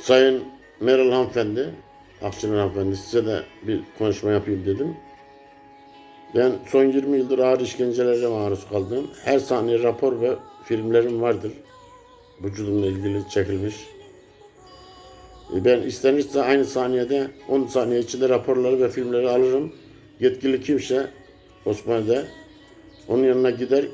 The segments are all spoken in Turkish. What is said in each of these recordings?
Sayın Meral hanımefendi, Akşener hanımefendi size de bir konuşma yapayım dedim. Ben son 20 yıldır ağır işkencelere maruz kaldım. Her saniye rapor ve filmlerim vardır. Vücudumla ilgili çekilmiş. E, Ben istenirse aynı saniyede 10 saniye içinde raporları ve filmleri alırım. Yetkili kimse Osmanlı'da onun yanına gider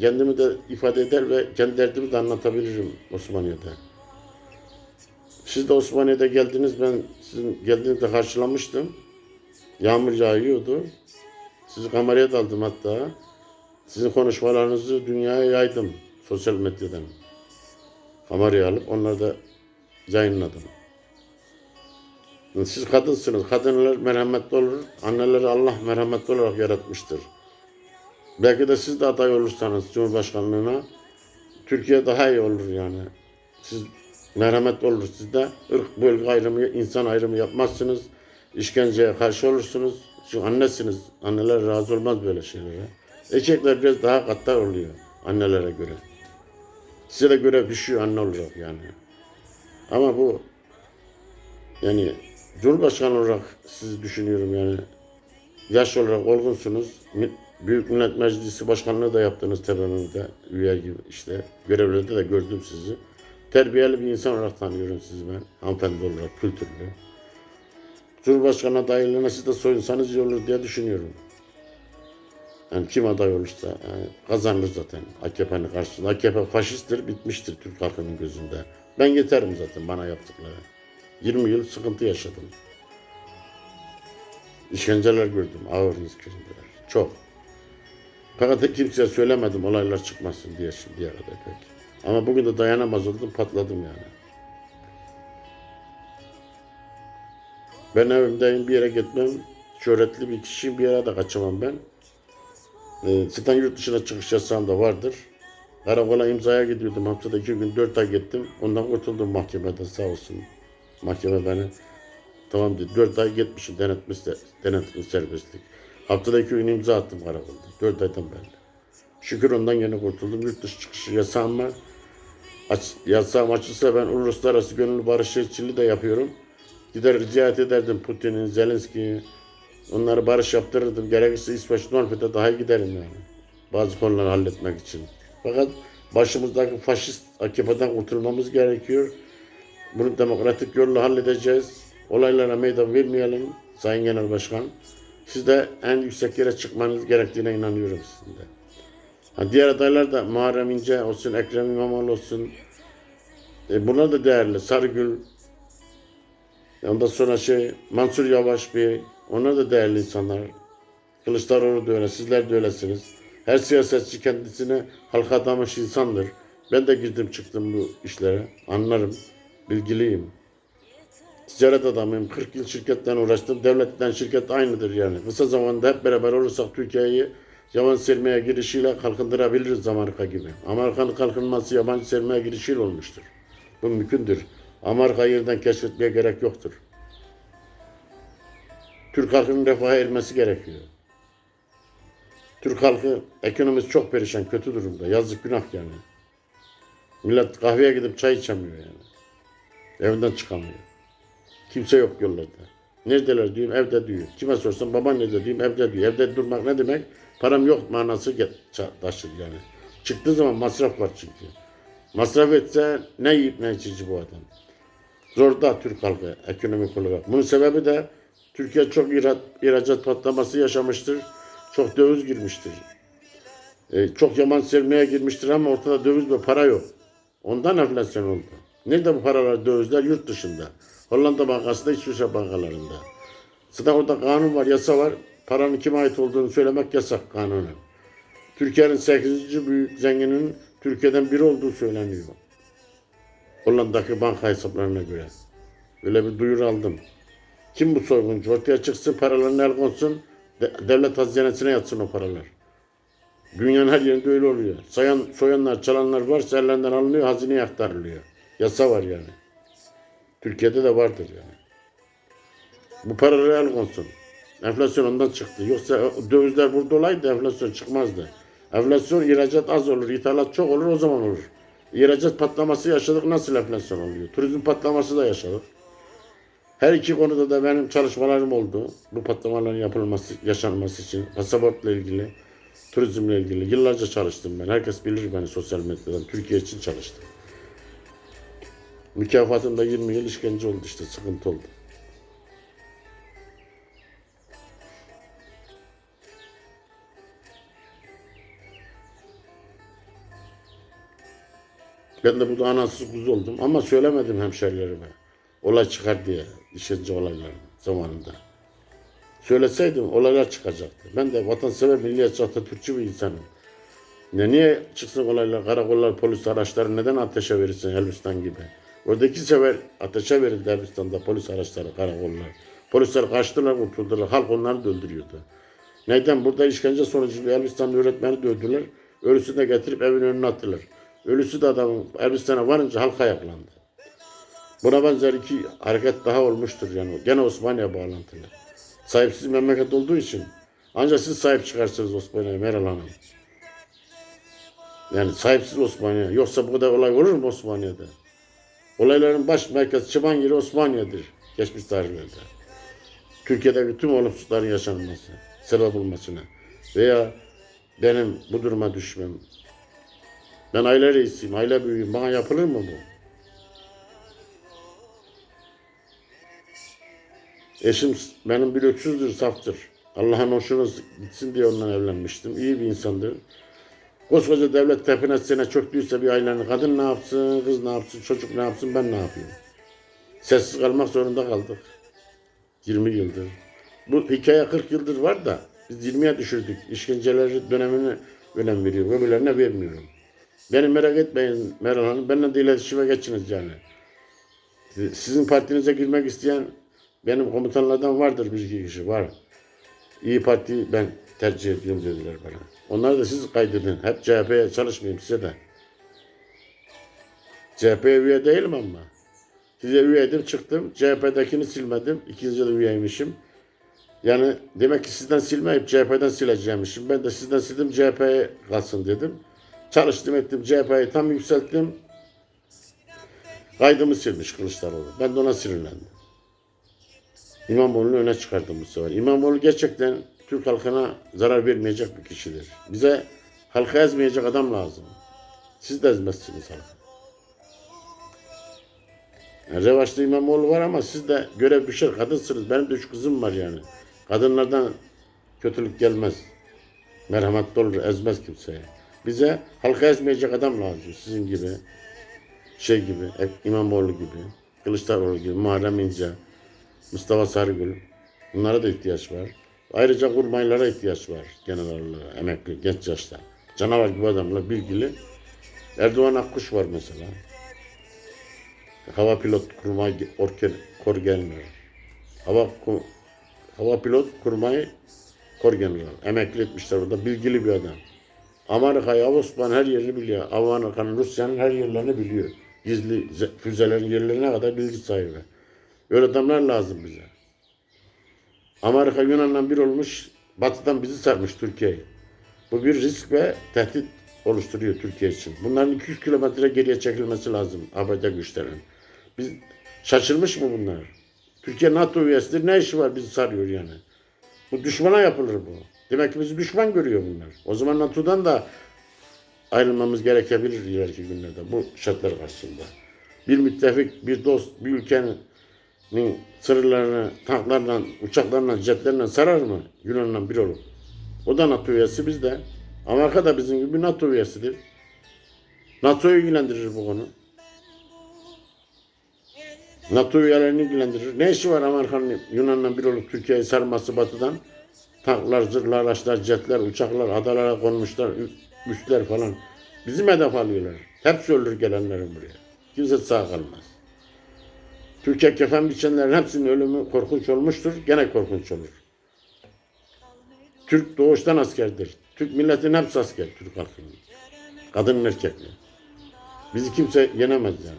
kendimi de ifade eder ve kendi derdimi de anlatabilirim Osmaniye'de. Siz de Osmaniye'de geldiniz. Ben sizin geldiğinizde karşılamıştım. Yağmur yağıyordu. Sizi kameraya da aldım hatta. Sizin konuşmalarınızı dünyaya yaydım sosyal medyadan. Kameraya alıp onları da yayınladım. Siz kadınsınız. Kadınlar merhametli olur. Anneleri Allah merhametli olarak yaratmıştır. Belki de siz de aday olursanız Cumhurbaşkanlığına Türkiye daha iyi olur yani. Siz merhametli olur sizde. ırk bölge ayrımı, insan ayrımı yapmazsınız. İşkenceye karşı olursunuz. Çünkü annesiniz. Anneler razı olmaz böyle şeylere. Erkekler biraz daha katlar oluyor annelere göre. Size de göre düşüyor anne olarak yani. Ama bu yani Cumhurbaşkanı olarak sizi düşünüyorum yani. Yaş olarak olgunsunuz. Büyük Millet Meclisi Başkanlığı da yaptınız teröründe. Üye gibi işte. Görevlerde de gördüm sizi. Terbiyeli bir insan olarak tanıyorum sizi ben. Hanımefendi olarak, kültürlü. Cumhurbaşkanı adaylığına siz de soyunsanız iyi olur diye düşünüyorum. Yani kim aday olursa yani kazanır zaten AKP'nin karşısında. AKP faşisttir, bitmiştir Türk halkının gözünde. Ben yeterim zaten bana yaptıkları. 20 yıl sıkıntı yaşadım. İşkenceler gördüm, ağır işkenceler. Çok. Fakat kimseye söylemedim olaylar çıkmasın diye şimdiye kadar pek. Ama bugün de dayanamaz oldum, patladım yani. Ben evimdeyim, bir yere gitmem. Şöhretli bir kişiyim, bir yere de kaçamam ben. Ee, zaten yurt dışına çıkış yasağım da vardır. Karakola imzaya gidiyordum. Haftada iki gün, dört ay gittim. Ondan kurtuldum mahkemeden sağ olsun. Mahkeme beni tamam dedi. Dört ay gitmişim denetmiş, denetmiş serbestlik. Haftada iki gün imza attım karakolda. Dört aydan beri. Şükür ondan yine kurtuldum. Yurt dışı çıkışı yasağım var. Aç, yasağım açılsa ben uluslararası gönüllü barış elçiliği de yapıyorum. Gider riayet ederdim Putin'in, Zelenski'yi. Onları barış yaptırırdım. Gerekirse İsveç, Norveç'e daha giderim yani. Bazı konuları halletmek için. Fakat başımızdaki faşist AKP'den kurtulmamız gerekiyor. Bunu demokratik yolla halledeceğiz. Olaylara meydan vermeyelim Sayın Genel Başkan. Siz de en yüksek yere çıkmanız gerektiğine inanıyorum sizin de. Ha, diğer adaylar da Muharrem İnce olsun, Ekrem İmamoğlu olsun. E, bunlar da değerli. Sarıgül, Ondan sonra şey Mansur Yavaş Bey, onlar da değerli insanlar. Kılıçdaroğlu da öyle, sizler de öylesiniz. Her siyasetçi kendisine halka adamış insandır. Ben de girdim çıktım bu işlere. Anlarım, bilgiliyim. Ticaret adamıyım. 40 yıl şirketten uğraştım. Devletten şirket aynıdır yani. Kısa zamanda hep beraber olursak Türkiye'yi yabancı sermaye girişiyle kalkındırabiliriz Amerika gibi. Amerika'nın kalkınması yabancı sermaye girişiyle olmuştur. Bu mümkündür. Amerika yerden keşfetmeye gerek yoktur. Türk halkının refaha ermesi gerekiyor. Türk halkı ekonomisi çok perişan, kötü durumda. Yazık günah yani. Millet kahveye gidip çay içemiyor yani. Evinden çıkamıyor. Kimse yok yollarda. Neredeler diyorum evde diyor. Kime sorsam baban nerede diyorum evde diyor. Evde durmak ne demek? Param yok manası taşır yani. Çıktığı zaman masraf var çünkü. Masraf etse ne yiyip ne içici bu adam. Zorda Türk halkı ekonomik olarak. Bunun sebebi de Türkiye çok ihracat patlaması yaşamıştır. Çok döviz girmiştir. Ee, çok yabancı sermaye girmiştir ama ortada döviz ve para yok. Ondan enflasyon oldu. Nerede bu paralar dövizler? Yurt dışında. Hollanda Bankası'nda, İsviçre bankalarında. Zaten orada kanun var, yasa var. Paranın kime ait olduğunu söylemek yasak kanunen. Türkiye'nin 8. büyük zenginin Türkiye'den biri olduğu söyleniyor. Hollanda'daki banka hesaplarına göre. Öyle bir duyuru aldım. Kim bu soyguncu? Ortaya çıksın, paralarını el konsun, de- devlet hazinesine yatsın o paralar. Dünyanın her yerinde öyle oluyor. Sayan, soyanlar, çalanlar varsa ellerinden alınıyor, hazineye aktarılıyor. Yasa var yani. Türkiye'de de vardır yani. Bu paraları el konsun. Enflasyon ondan çıktı. Yoksa dövizler burada olaydı enflasyon çıkmazdı. Enflasyon ihracat az olur, ithalat çok olur o zaman olur. İhracat patlaması yaşadık. Nasıl enflasyon oluyor? Turizm patlaması da yaşadık. Her iki konuda da benim çalışmalarım oldu. Bu patlamaların yapılması, yaşanması için. Pasaportla ilgili, turizmle ilgili. Yıllarca çalıştım ben. Herkes bilir beni sosyal medyadan. Türkiye için çalıştım. Mükafatım da 20 yıl işkence oldu işte. Sıkıntı oldu. Ben de burada anasız kuzu oldum ama söylemedim hemşerilerime. Olay çıkar diye işkence olayları zamanında. Söyleseydim olaylar çıkacaktı. Ben de vatansever, milliyetçi, Atatürkçü bir insanım. Ne niye çıksın olaylar, karakollar, polis araçları neden ateşe verirsin Elbistan gibi? Orada iki sefer ateşe verildi Elbistan'da polis araçları, karakollar. Polisler kaçtılar, kurtuldular. Halk onları da öldürüyordu. Neden? Burada işkence sonucu bir Elbistanlı öğretmeni de. Ölüsünü de getirip evin önüne attılar. Ölüsü de adamın Elbistan'a varınca halk ayaklandı. Buna benzer iki hareket daha olmuştur yani. Gene Osmaniye bağlantılı. Sahipsiz memleket olduğu için ancak siz sahip çıkarsınız Osmaniye'ye Meral Hanım. Yani sahipsiz Osmaniye. Yoksa bu kadar olay olur mu Osmaniye'de? Olayların baş merkezi çıban yeri Osmaniye'dir geçmiş tarihlerde. Türkiye'deki tüm olumsuzlukların yaşanması, sebep olmasına veya benim bu duruma düşmem. Ben aile reisiyim, aile büyüğüm. Bana yapılır mı bu? Eşim benim bir öksüzdür, saftır. Allah'ın hoşuna gitsin diye onunla evlenmiştim. İyi bir insandır. Koskoca devlet tepesine çöktüyse bir ailenin kadın ne yapsın, kız ne yapsın, çocuk ne yapsın, ben ne yapayım? Sessiz kalmak zorunda kaldık. 20 yıldır. Bu hikaye 40 yıldır var da biz 20'ye düşürdük. İşkenceleri dönemine önem veriyor. Öbürlerine vermiyorum. Beni merak etmeyin Meral Hanım. Benimle de iletişime geçiniz yani. Sizin partinize girmek isteyen benim komutanlardan vardır bir iki kişi var. İyi Parti ben tercih ediyorum dediler bana. Onlar da siz kaydedin. Hep CHP'ye çalışmayayım size de. CHP'ye üye değilim ama. Size üyeydim çıktım. CHP'dekini silmedim. İkinci yıl üyeymişim. Yani demek ki sizden silmeyip CHP'den sileceğimişim. Ben de sizden sildim CHP'ye kalsın dedim. Çalıştım ettim CHP'yi tam yükselttim. Kaydımı silmiş Kılıçdaroğlu. Ben de ona sinirlendim. İmamoğlu'nu öne çıkardım bu sefer. İmamoğlu gerçekten Türk halkına zarar vermeyecek bir kişidir. Bize halka ezmeyecek adam lazım. Siz de ezmezsiniz halkı. Yani Revaç'ta İmamoğlu var ama siz de görev düşer. Kadınsınız. Benim de üç kızım var yani. Kadınlardan kötülük gelmez. Merhametli olur. Ezmez kimseye. Bize halka ezmeyecek adam lazım. Sizin gibi. Şey gibi. İmamoğlu gibi. Kılıçdaroğlu gibi. Muharrem İnce. Mustafa Sarıgül. Bunlara da ihtiyaç var. Ayrıca kurmaylara ihtiyaç var. Genel olarak emekli, genç yaşta. Canavar gibi adamlar bilgili. Erdoğan Akkuş var mesela. Hava pilot kurmay orker, kor general. Hava hava pilot kurmay kor general. Emekli etmişler orada. Bilgili bir adam. Amerika'yı, Avusturya her yerini biliyor. Amerika'nın, Rusya'nın her yerlerini biliyor. Gizli ze- füzelerin yerlerine kadar bilgi sahibi. Öyle adamlar lazım bize. Amerika Yunan'la bir olmuş, batıdan bizi sarmış Türkiye'yi. Bu bir risk ve tehdit oluşturuyor Türkiye için. Bunların 200 kilometre geriye çekilmesi lazım ABD güçlerin. Biz şaşırmış mı bunlar? Türkiye NATO üyesidir. Ne işi var bizi sarıyor yani? Bu düşmana yapılır bu. Demek ki bizi düşman görüyor bunlar. O zaman NATO'dan da ayrılmamız gerekebilir ileriki günlerde bu şartlar karşısında. Bir müttefik, bir dost, bir ülkenin sınırlarını tanklarla, uçaklarla, jetlerle sarar mı? Yunan'la bir olup. O da NATO üyesi biz de. Amerika da bizim gibi NATO üyesidir. NATO'yu ilgilendirir bu konu. NATO üyelerini ilgilendirir. Ne işi var Amerika'nın Yunan'la bir olup Türkiye'yi sarması batıdan? Tanklar, zırhlar, araçlar, jetler, uçaklar, adalara konmuşlar, ü- üsler falan. Bizim hedef alıyorlar. Hepsi ölür gelenlerin buraya. Kimse sağ kalmaz. Türkiye kefen biçenlerin hepsinin ölümü korkunç olmuştur. Gene korkunç olur. Türk doğuştan askerdir. Türk milletin hepsi asker, Türk halkının. Kadının erkekli. Bizi kimse yenemez yani.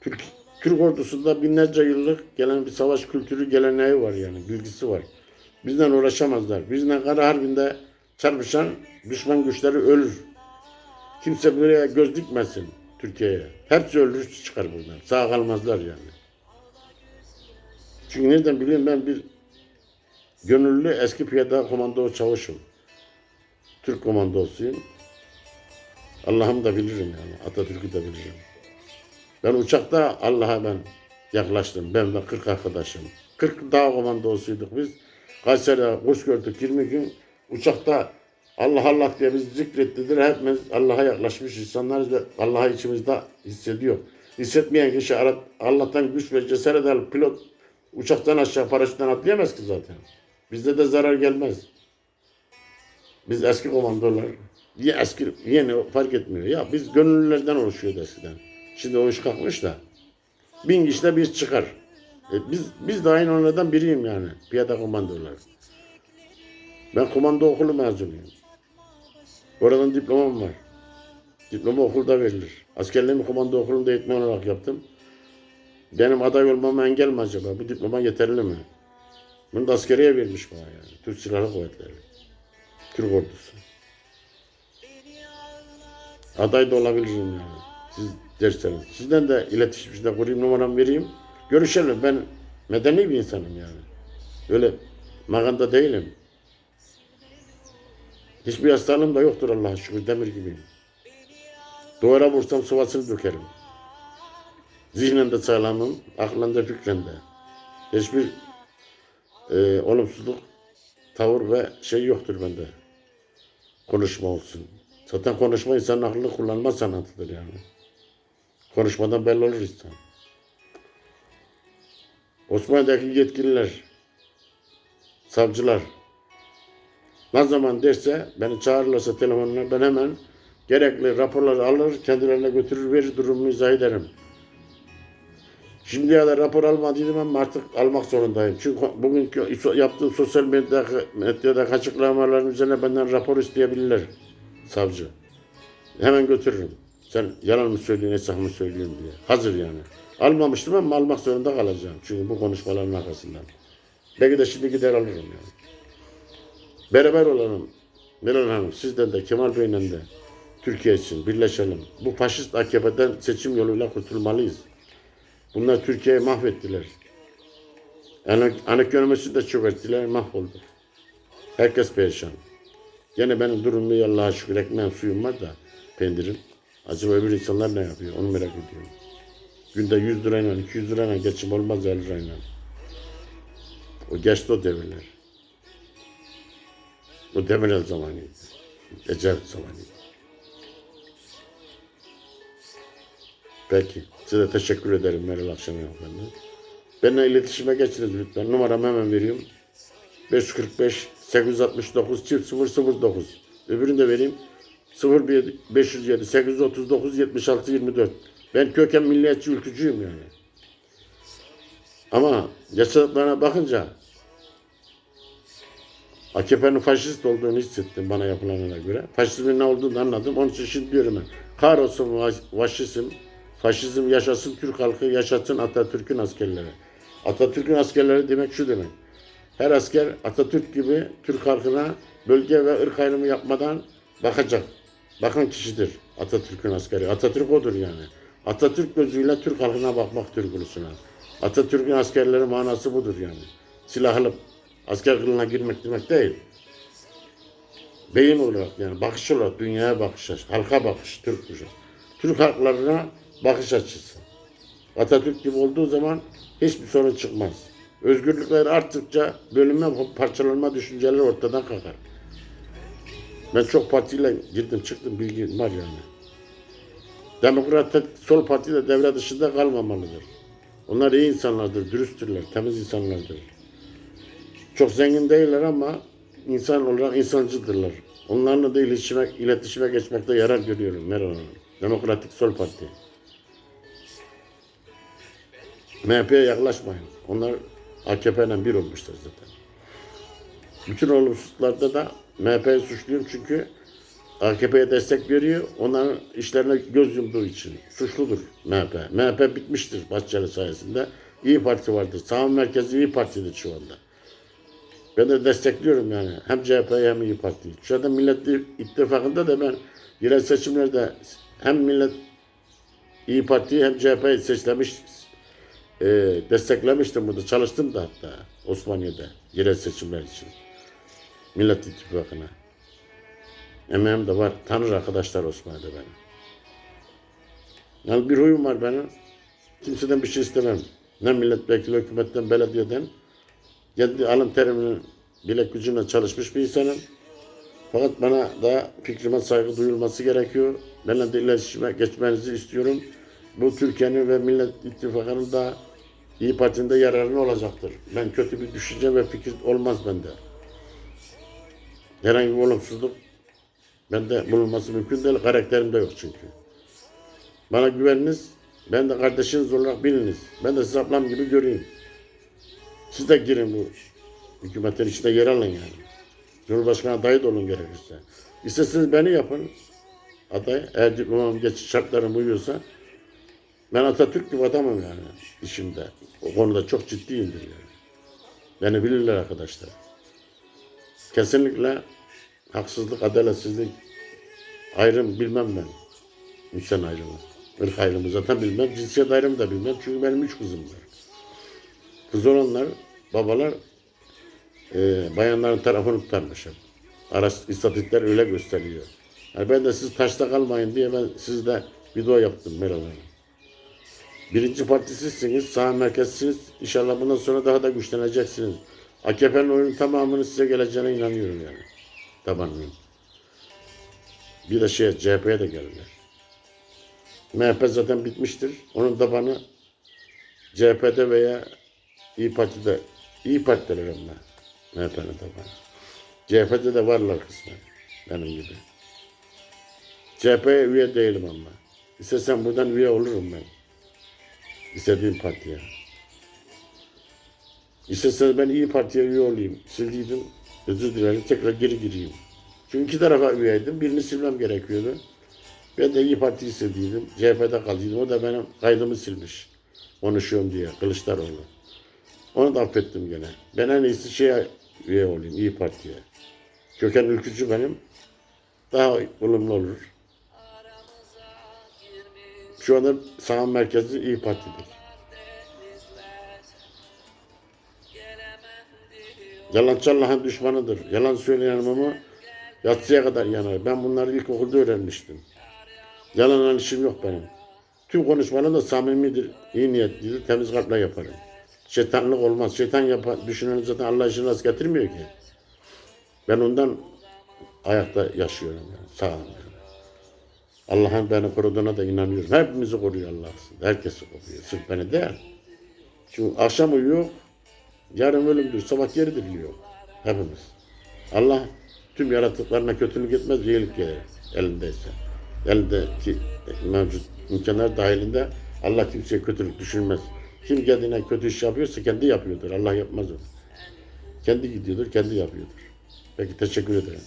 Türk, Türk ordusunda binlerce yıllık gelen bir savaş kültürü geleneği var yani, bilgisi var. Bizden uğraşamazlar. Bizden Kara Harbi'nde çarpışan düşman güçleri ölür. Kimse buraya göz dikmesin Türkiye'ye. Hepsi ölür çıkar buradan. Sağ kalmazlar yani. Çünkü nereden bileyim ben bir gönüllü eski piyada komando çavuşum. Türk komandosuyum. Allah'ım da bilirim yani. Atatürk'ü de bilirim. Ben uçakta Allah'a ben yaklaştım. Ben ve 40 arkadaşım. 40 dağ komandosuyduk biz. Kayseri'de kurs gördük 20 gün. Uçakta Allah Allah diye bizi zikrettiler. Hepimiz Allah'a yaklaşmış insanlarız ve Allah'ı içimizde hissediyor. Hissetmeyen kişi Allah'tan güç ve cesaret alıp pilot uçaktan aşağı paraşütten atlayamaz ki zaten. Bizde de zarar gelmez. Biz eski komandolar, ya eski, yeni fark etmiyor. Ya biz gönüllülerden oluşuyordu eskiden. Şimdi o iş kalkmış da. Bin kişide bir çıkar. E biz, biz de aynı onlardan biriyim yani. Piyada komandolar. Ben komando okulu mezunuyum. Oradan diplomam var. Diploma okulda verilir. Askerliğimi komando okulunda eğitmen olarak yaptım. Benim aday olmama engel mi acaba? Bu diploma yeterli mi? Bunu da askeriye vermiş bana yani. Türk Silahlı Kuvvetleri. Türk ordusu. Aday da olabilirim yani. Siz derseniz. Sizden de iletişim içinde kurayım numaramı vereyim. Görüşelim. Ben medeni bir insanım yani. Öyle maganda değilim. Hiçbir hastalığım da yoktur Allah'a şükür. Demir gibiyim. Duvara vursam sıvasını dökerim. Zihnen de sağlamım, aklen de de. Hiçbir e, olumsuzluk, tavır ve şey yoktur bende. Konuşma olsun. Zaten konuşma insanın aklını kullanma sanatıdır yani. Konuşmadan belli olur insan. Osmanlı'daki yetkililer, savcılar ne zaman derse beni çağırırlarsa telefonla ben hemen gerekli raporları alır kendilerine götürür verir durumumu izah ederim. Şimdiye kadar rapor almadıydım ama artık almak zorundayım. Çünkü bugünkü yaptığım sosyal medyada, medyadaki açıklamaların üzerine benden rapor isteyebilirler savcı. Hemen götürürüm. Sen yalan mı söylüyorsun, hesap mı söylüyorsun diye. Hazır yani. Almamıştım ama almak zorunda kalacağım. Çünkü bu konuşmaların arkasından. Belki de şimdi gider alırım yani. Beraber olalım. Meral Hanım, sizden de Kemal Bey'le de Türkiye için birleşelim. Bu faşist AKP'den seçim yoluyla kurtulmalıyız. Bunlar Türkiye'yi mahvettiler. Ekonomisi de çökerttiler, mahvoldu. Herkes perişan. Gene benim durumum Allah'a şükür ekmeğim suyum var da peynirim. Acaba öbür insanlar ne yapıyor onu merak ediyorum. Günde 100 lirayla 200 lirayla geçim olmaz 50 lirayla. O geçti o devirler. O Demirel zamanıydı. Ecevit zamanıydı. Peki. Size teşekkür ederim Meral Akşam Hanımefendi. Benimle iletişime geçiniz lütfen. Numaramı hemen veriyorum. 545 869 çift 009. Öbürünü de vereyim. 01 507 839 76 24. Ben köken milliyetçi ülkücüyüm yani. Ama yaşadıklarına bakınca AKP'nin faşist olduğunu hissettim bana yapılanlara göre. Faşizmin ne olduğunu anladım. Onun için şimdi diyorum ben. Kahrolsun faşizm. Faşizm yaşasın Türk halkı, yaşasın Atatürk'ün askerleri. Atatürk'ün askerleri demek şu demek. Her asker Atatürk gibi Türk halkına bölge ve ırk ayrımı yapmadan bakacak. Bakan kişidir Atatürk'ün askeri. Atatürk odur yani. Atatürk gözüyle Türk halkına bakmak Türk'ülüsüne. Atatürk'ün askerleri manası budur yani. Silah alıp asker kılığına girmek demek değil. Beyin olarak yani bakış olarak dünyaya bakış açısı, halka bakış, Türk kuşu. Türk halklarına bakış açısı. Atatürk gibi olduğu zaman hiçbir sorun çıkmaz. Özgürlükler arttıkça bölünme, parçalanma düşünceleri ortadan kalkar. Ben çok partiyle girdim çıktım bilgim var yani. Demokrat sol parti de devre dışında kalmamalıdır. Onlar iyi insanlardır, dürüsttürler, temiz insanlardır. Çok zengin değiller ama insan olarak insancıdırlar. Onlarla da iletişime, iletişime geçmekte yarar görüyorum Meral Hanım. Demokratik Sol Parti. MHP'ye yaklaşmayın. Onlar AKP'yle bir olmuşlar zaten. Bütün olumsuzluklarda da MHP'yi suçluyorum çünkü AKP'ye destek veriyor. Onların işlerine göz yumduğu için. Suçludur MHP. MHP bitmiştir Bahçeli sayesinde. İyi Parti vardır. Sağ merkezi İyi Parti'dir şu anda. Ben de destekliyorum yani. Hem CHP'yi hem İyi Parti'yi. Şu anda Millet İttifakı'nda da ben yerel seçimlerde hem Millet İyi Parti'yi hem CHP'yi seçlemiş, e, desteklemiştim burada. Çalıştım da hatta Osmaniye'de yerel seçimler için. Millet İttifakı'na. Emeğim de var. Tanır arkadaşlar Osmaniye'de benim. Yani bir huyum var benim. Kimseden bir şey istemem. Ne milletvekili, hükümetten, belediyeden. Kendi alın teriminin bilek gücümle çalışmış bir insanım. Fakat bana da fikrime saygı duyulması gerekiyor. Benimle de iletişime geçmenizi istiyorum. Bu Türkiye'nin ve Millet İttifakı'nın da İyi Parti'nin de yararına olacaktır. Ben kötü bir düşünce ve fikir olmaz bende. Herhangi bir olumsuzluk bende bulunması mümkün değil. Karakterimde yok çünkü. Bana güveniniz. Ben de kardeşiniz olarak biliniz. Ben de sizi ablam gibi göreyim. Siz de girin bu hükümetin içinde yer alın yani. Cumhurbaşkanı adayı da olun gerekirse. İsterseniz beni yapın. Aday. Eğer diplomam geçiş şartlarım uyuyorsa. Ben Atatürk gibi adamım yani işimde. O konuda çok ciddiyimdir yani. Beni bilirler arkadaşlar. Kesinlikle haksızlık, adaletsizlik, ayrım bilmem ben. İnsan ayrımı. Irk ayrımı zaten bilmem. Cinsiyet ayrımı da bilmem. Çünkü benim üç kızım var. Kız olanlar, babalar e, bayanların tarafını tutarmış hep. Araç, istatistikler öyle gösteriyor. Yani ben de siz taşta kalmayın diye ben sizde video yaptım Meral Hanım. Birinci parti sizsiniz, sağ merkezsiniz. İnşallah bundan sonra daha da güçleneceksiniz. AKP'nin oyunun tamamını size geleceğine inanıyorum yani. Tabanının. Bir de şey CHP'ye de gelirler. MHP zaten bitmiştir. Onun tabanı CHP'de veya İyi Parti'de, İyi Parti'de ama MHP'nin tabanı. CHP'de de varlar kısmen benim gibi. CHP'ye üye değilim ama. İstesem buradan üye olurum ben. İstediğim partiye. İsterseniz ben iyi Parti'ye üye olayım. Sildiydim. Özür dilerim. Tekrar geri gireyim. Çünkü iki tarafa üyeydim. Birini silmem gerekiyordu. Ben de iyi Parti'yi sildiydim. CHP'de kaldıydım. O da benim kaydımı silmiş. Konuşuyorum diye. Kılıçdaroğlu. Onu da affettim gene. Ben en iyisi şeye üye olayım. iyi Parti'ye. Köken ülkücü benim. Daha olumlu olur. Şu anda sağ merkezi iyi Parti'dir. Yalancı Allah'ın düşmanıdır. Yalan söyleyen ama yatsıya kadar yanar. Ben bunları ilkokulda öğrenmiştim. Yalan işim yok benim. Tüm konuşmalarım da samimidir, iyi niyetlidir, temiz kalple yaparım. Şeytanlık olmaz. Şeytan yapar, düşüneni zaten Allah işini rast getirmiyor ki. Ben ondan ayakta yaşıyorum yani, sağım yani. Allah'ın beni koruduğuna da inanıyorum. Hepimizi koruyor Allah. Herkesi koruyor. Sırf beni değil. Çünkü akşam uyuyor, yarın ölümdür, sabah geri diriliyor. Hepimiz. Allah tüm yaratıklarına kötülük etmez, iyilik gelir elindeyse. Elindeki mevcut imkanlar dahilinde Allah kimseye kötülük düşünmez. Kim kendine kötü iş yapıyorsa kendi yapıyordur. Allah yapmaz onu. Kendi gidiyordur, kendi yapıyordur. Peki teşekkür ederim.